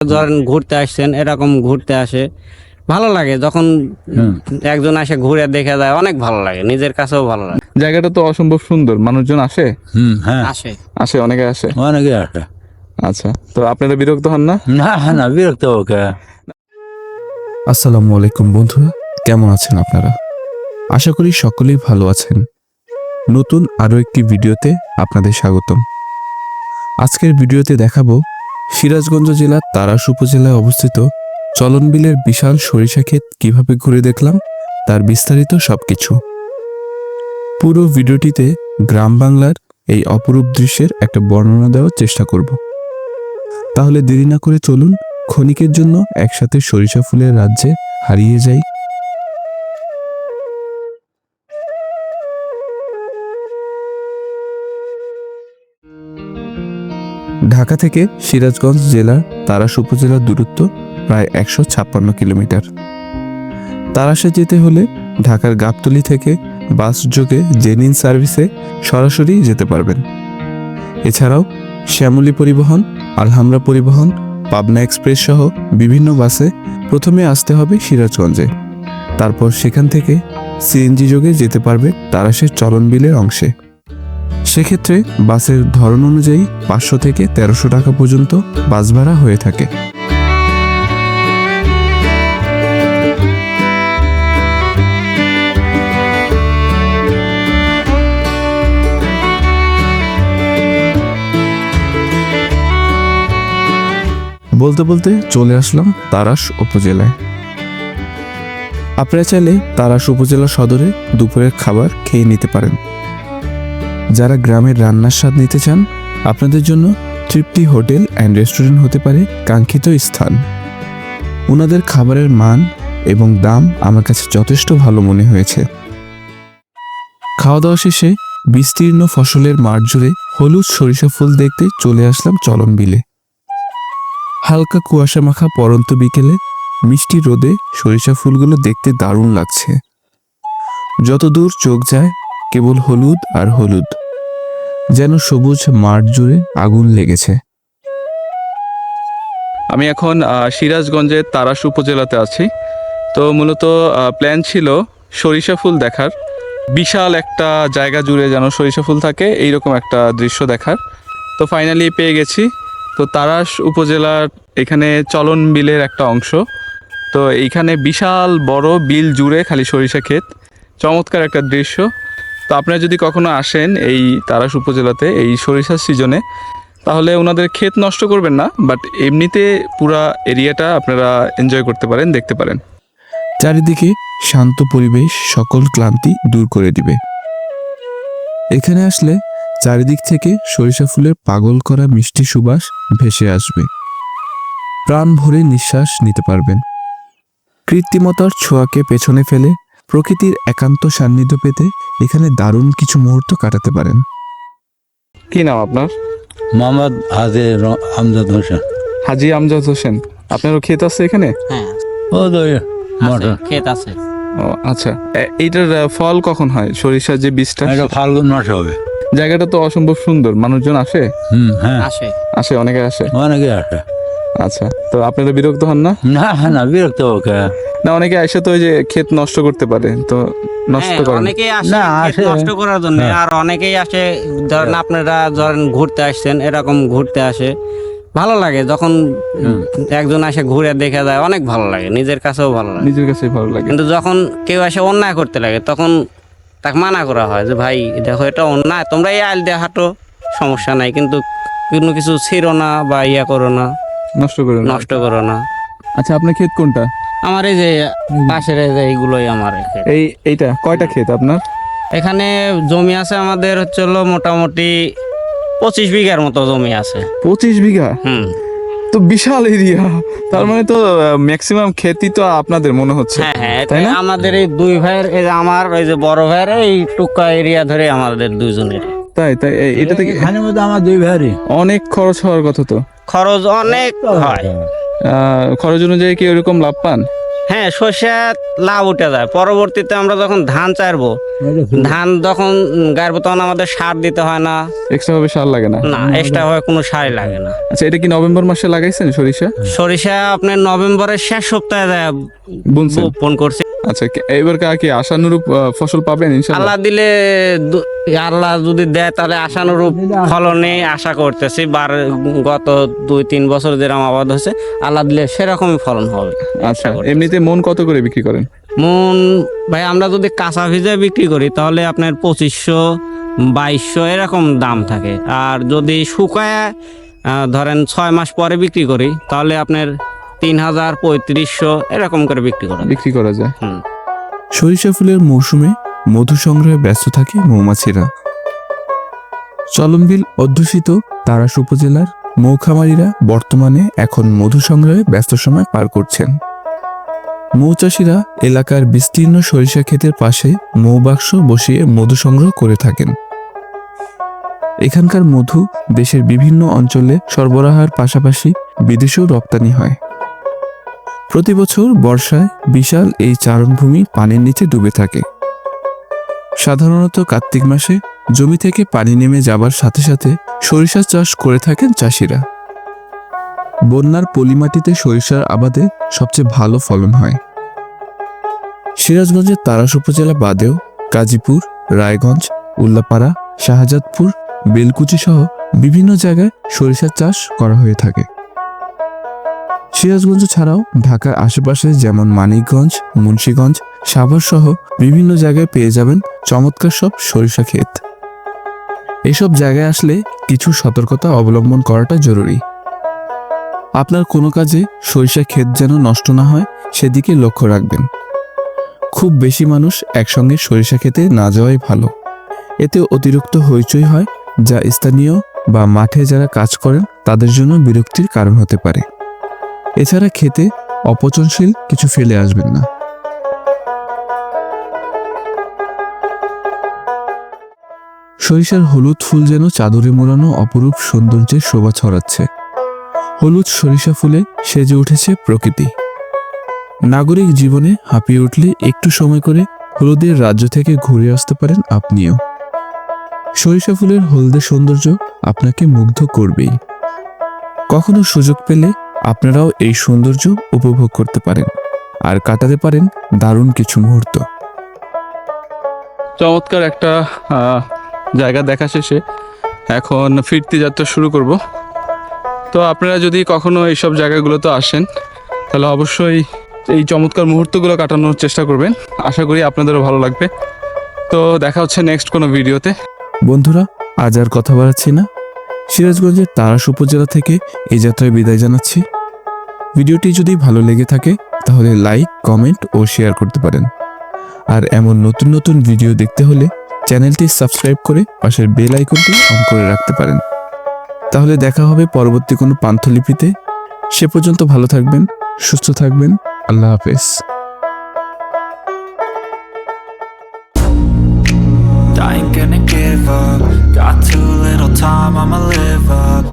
ধরেন ঘুরতে আসছেন এরকম ঘুরতে আসে ভালো লাগে। যখন একজন আসে ঘুরে দেখে যায় অনেক ভালো লাগে। নিজের কাছেও ভালো লাগে। জায়গাটা তো অসম্ভব সুন্দর। মানুষজন আসে? হুম হ্যাঁ। আসে। আসে অনেকে আসে? অনেকে আসে। আচ্ছা তো আপনারা বিরক্ত হন না? না না বিরক্ত ওকে। আসসালামু আলাইকুম বন্ধুরা কেমন আছেন আপনারা? আশা করি সকলেই ভালো আছেন। নতুন আরও একটি ভিডিওতে আপনাদের স্বাগতম। আজকের ভিডিওতে দেখাবো সিরাজগঞ্জ জেলার তারাস উপজেলায় অবস্থিত চলনবিলের বিশাল সরিষা ক্ষেত কীভাবে ঘুরে দেখলাম, তার বিস্তারিত সবকিছু। পুরো ভিডিওটিতে গ্রাম বাংলার এই অপরূপ দৃশ্যের একটা বর্ণনা দেওয়ার চেষ্টা করব। তাহলে দেরি না করে চলুন, ক্ষণিকের জন্য একসাথে সরিষা ফুলের রাজ্যে হারিয়ে যাই ঢাকা থেকে সিরাজগঞ্জ জেলার তারাস উপজেলার দূরত্ব প্রায় একশো ছাপ্পান্ন কিলোমিটার। তারাসে যেতে হলে ঢাকার গাবতলী থেকে বাস যোগে জেনিন সার্ভিসে সরাসরি যেতে পারবেন। এছাড়াও শ্যামলী পরিবহন, আলহামরা পরিবহন, পাবনা এক্সপ্রেস সহ বিভিন্ন বাসে প্রথমে আসতে হবে সিরাজগঞ্জে। তারপর সেখান থেকে সিএনজি যোগে যেতে পারবে তারাশের চলনবিলের অংশে। সেক্ষেত্রে বাসের ধরন অনুযায়ী পাঁচশো থেকে তেরোশো টাকা পর্যন্ত বাস ভাড়া হয়ে থাকে। বলতে বলতে চলে আসলাম তারাস উপজেলায়। আপনারা চাইলে তারাস উপজেলা সদরে দুপুরের খাবার খেয়ে নিতে পারেন। যারা গ্রামের রান্নার স্বাদ নিতে চান, আপনাদের জন্য তৃপ্তি হোটেল অ্যান্ড রেস্টুরেন্ট হতে পারে কাঙ্ক্ষিত স্থান। ওনাদের খাবারের মান এবং দাম আমার কাছে যথেষ্ট ভালো মনে হয়েছে। খাওয়া দাওয়া শেষে বিস্তীর্ণ ফসলের মাঠ জুড়ে হলুদ সরিষা ফুল দেখতে চলে আসলাম চলন বিলে। হালকা কুয়াশা মাখা পরন্ত বিকেলে মিষ্টি রোদে সরিষা ফুলগুলো দেখতে দারুণ লাগছে। যতদূর চোখ যায়, কেবল হলুদ আর হলুদ। যেন সবুজ মাঠ জুড়ে আগুন লেগেছে। আমি এখন সিরাজগঞ্জের তারাস উপজেলাতে আছি। তো মূলত প্ল্যান ছিল সরিষা ফুল দেখার। বিশাল একটা জায়গা জুড়ে যেন সরিষা ফুল থাকে, এইরকম একটা দৃশ্য দেখার। তো ফাইনালি পেয়ে গেছি। তো তারাস উপজেলার এখানে চলন বিলের একটা অংশ। তো এইখানে বিশাল বড় বিল জুড়ে খালি সরিষা ক্ষেত। চমৎকার একটা দৃশ্য। তো আপনারা যদি কখনো আসেন এই তারাস উপজেলাতে, এই সরিষার সিজনে, তাহলে ওনাদের ক্ষেত নষ্ট করবেন না, বাট এমনিতে পুরা এরিয়াটা আপনারা এনজয় করতে পারেন, দেখতে পারেন। চারিদিকে শান্ত পরিবেশ, সকল ক্লান্তি দূর করে দিবে। এখানে আসলে চারিদিক থেকে সরিষা ফুলের পাগল করা মিষ্টি সুবাস ভেসে আসবে। প্রাণ ভরে নিঃশ্বাস নিতে পারবেন। কৃত্রিমতার ছোঁয়াকে পেছনে ফেলে প্রকৃতির একান্ত সান্নিধ্য পেতে এখানে দারুণ কিছু মুহূর্ত কাটাতে পারেন। কি নাম আপনার? মোহাম্মদ হাজে আমজাদ হোসেন। হাজি আমজাদ হোসেন। আপনারও ক্ষেত আছে এখানে? হ্যাঁ। ও মটর ক্ষেত আছে। ও আচ্ছা। এইটার ফল কখন হয়? সরিষার যে বীজটা? এটা ফাল্গুন মাস হবে। জায়গাটা তো অসম্ভব সুন্দর। মানুষজন আসে? হুম হ্যাঁ। আসে। আসে অনেকে আসে। অনেকে আসে। আচ্ছা তো আপনারা বিরক্ত হন না? না না বিরক্ত ওকে না অনেকে এসে তো ওই যে ক্ষেত নষ্ট করতে পারে তো নষ্ট হ্যাঁ, করেন। অনেকেই আসে না, ক্ষেত আসে। নষ্ট করার জন্য হ্যাঁ। আর অনেকেই আসে ধরেন আপনারা ধরেন ঘুরতে আসছেন এরকম ঘুরতে আসে। ভালো লাগে যখন একজন আসে ঘুরে দেখে যায় অনেক ভালো লাগে নিজের কাছেও ভালো লাগে। নিজের কাছে ভালো লাগে। কিন্তু যখন কেউ এসে অন্যায় করতে লাগে তখন তাকে মানা করা হয় যে ভাই দেখো এটা অন্যায় তোমরা এই আইল দিয়ে হাঁটো সমস্যা নাই। কিন্তু কোনো কিছু ছিঁড়ো না বা ইয়া করো না। নষ্ট করেন নষ্ট করো না। আচ্ছা আপনার ক্ষেত কোনটা? আমার এই যে পাশের এই যে এইগুলোই আমার ক্ষেত। এই এইটা কয়টা ক্ষেত আপনার? এখানে জমি আছে আমাদের হচ্ছে হলো মোটামুটি পঁচিশ বিঘার মতো জমি আছে। পঁচিশ বিঘা? হুম। তো বিশাল এরিয়া। তার মানে তো ম্যাক্সিমাম ক্ষেতি তো আপনাদের মনে হচ্ছে। হ্যাঁ হ্যাঁ তাই না? আমাদের এই দুই ভাইয়ের এই যে আমার ওই যে বড় ভাইয়ের এই টুকা এরিয়া ধরে আমাদের দুইজনের। তাই তাই এ- এটা থেকে এখানে মধ্যে আমার দুই ভাইরই অনেক খরচ হওয়ার কথা তো। খরচ অনেক হয়। খরচ অনুযায়ী কি ওরকম লাভ পান? হ্যাঁ সর্ষে লাভ উঠে যায়। পরবর্তীতে আমরা যখন ধান চারবো ধান যখন গাড়বো তখন আমাদের সার দিতে হয় না। এক্সট্রা ভাবে সার লাগে না? না এক্সট্রা ভাবে কোনো সারই লাগে না। আচ্ছা এটা কি নভেম্বর মাসে লাগাইছেন সরিষা? সরিষা আপনার নভেম্বরের শেষ সপ্তাহে বপন করছে। আচ্ছা এইবার কি আশানুরূপ ফসল পাবেন ইনশাল্লাহ আল্লাহ দিলে আল্লাহ যদি দেয় তাহলে আশানুরূপ ফলনে আশা করতেছি। বার গত দুই তিন বছর যেরকম আবাদ হচ্ছে আল্লাহ দিলে সেরকমই ফলন হবে। আচ্ছা এমনিতে মন কত করে বিক্রি করেন? মন ভাই আমরা যদি কাঁচা ভিজে বিক্রি করি তাহলে আপনার পঁচিশশো বাইশশো এরকম দাম থাকে। আর যদি শুকায় ধরেন ছয় মাস পরে বিক্রি করি তাহলে আপনার তিন হাজার পঁয়ত্রিশশো এরকম করে বিক্রি করা বিক্রি করা যায়। হুম। সরিষা ফুলের মৌসুমে মধু সংগ্রহে ব্যস্ত থাকে মৌমাছিরা। চলনবিল অধ্যুষিত তারাস উপজেলার মৌখামারিরা বর্তমানে এখন মধু সংগ্রহে ব্যস্ত সময় পার করছেন। মৌচাষিরা এলাকার বিস্তীর্ণ সরিষা ক্ষেতের পাশে মৌবাক্স বসিয়ে মধু সংগ্রহ করে থাকেন। এখানকার মধু দেশের বিভিন্ন অঞ্চলে সরবরাহের পাশাপাশি বিদেশেও রপ্তানি হয়। প্রতি বছর বর্ষায় বিশাল এই চারণভূমি পানির নিচে ডুবে থাকে। সাধারণত কার্তিক মাসে জমি থেকে পানি নেমে যাবার সাথে সাথে সরিষা চাষ করে থাকেন চাষিরা। বন্যার পলিমাটিতে সরিষার আবাদে সবচেয়ে ভালো ফলন হয়। সিরাজগঞ্জের তারাস উপজেলা বাদেও গাজীপুর, রায়গঞ্জ, উল্লাপাড়া, শাহজাদপুর বেলকুচি সহ বিভিন্ন জায়গায় সরিষার চাষ করা হয়ে থাকে। সিরাজগঞ্জ ছাড়াও ঢাকার আশেপাশে যেমন মানিকগঞ্জ, মুন্সীগঞ্জ সাভার সহ বিভিন্ন জায়গায় পেয়ে যাবেন চমৎকার সব সরিষা ক্ষেত। এসব জায়গায় আসলে কিছু সতর্কতা অবলম্বন করাটা জরুরি। আপনার কোনো কাজে সরিষা ক্ষেত যেন নষ্ট না হয়, সেদিকে লক্ষ্য রাখবেন। খুব বেশি মানুষ একসঙ্গে সরিষা খেতে না যাওয়াই ভালো। এতে অতিরিক্ত হইচই হয়, যা স্থানীয় বা মাঠে যারা কাজ করেন, তাদের জন্য বিরক্তির কারণ হতে পারে। এছাড়া খেতে অপচনশীল কিছু ফেলে আসবেন না। সরিষার হলুদ ফুল যেন চাদরে মোড়ানো অপরূপ সৌন্দর্যের শোভা ছড়াচ্ছে। হলুদ সরিষা ফুলে সেজে উঠেছে প্রকৃতি। নাগরিক জীবনে হাঁপিয়ে উঠলে একটু সময় করে হলুদের রাজ্য থেকে ঘুরে আসতে পারেন আপনিও। সরিষা ফুলের হলদে সৌন্দর্য আপনাকে মুগ্ধ করবেই। কখনো সুযোগ পেলে আপনারাও এই সৌন্দর্য উপভোগ করতে পারেন আর কাটাতে পারেন দারুণ কিছু মুহূর্ত। চমৎকার একটা জায়গা দেখা শেষে এখন ফিরতি যাত্রা শুরু করব। তো আপনারা যদি কখনো এইসব জায়গাগুলোতে আসেন তাহলে অবশ্যই এই চমৎকার মুহূর্তগুলো কাটানোর চেষ্টা করবেন। আশা করি আপনাদেরও ভালো লাগবে। তো দেখা হচ্ছে নেক্সট কোনো ভিডিওতে বন্ধুরা আজ আর কথা বাড়াচ্ছি না। সিরাজগঞ্জের তারাস উপজেলা থেকে এই যাত্রায় বিদায় জানাচ্ছি ভিডিওটি যদি ভালো লেগে থাকে, তাহলে লাইক, কমেন্ট ও শেয়ার করতে পারেন আর এমন নতুন নতুন ভিডিও দেখতে হলে চ্যানেলটি সাবস্ক্রাইব করে পাশের বেল আইকনটি অন করে রাখতে পারেন তাহলে দেখা হবে পরবর্তী কোনো পান্থলিপিতে সে পর্যন্ত ভালো থাকবেন, সুস্থ থাকবেন, আল্লাহ হাফেজ I ain't gonna give up. Got too little.